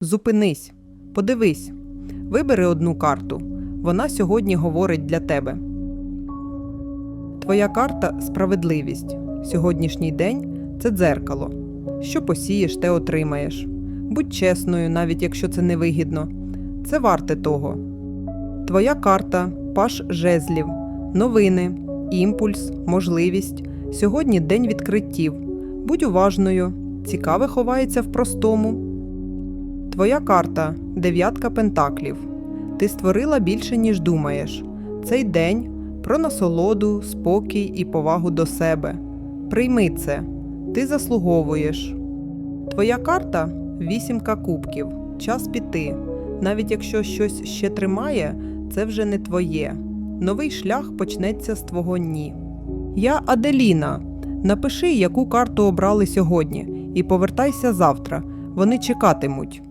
Зупинись, подивись, вибери одну карту. Вона сьогодні говорить для тебе. Твоя карта справедливість. Сьогоднішній день це дзеркало. Що посієш, те отримаєш. Будь чесною, навіть якщо це невигідно. Це варте того. Твоя карта паш жезлів, новини, імпульс, можливість. Сьогодні день відкриттів. Будь уважною. Цікаве ховається в простому. Твоя карта дев'ятка пентаклів. Ти створила більше, ніж думаєш. Цей день про насолоду, спокій і повагу до себе. Прийми це. Ти заслуговуєш. Твоя карта вісімка кубків. Час піти. Навіть якщо щось ще тримає, це вже не твоє. Новий шлях почнеться з твого ні. Я Аделіна. Напиши, яку карту обрали сьогодні, і повертайся завтра. Вони чекатимуть.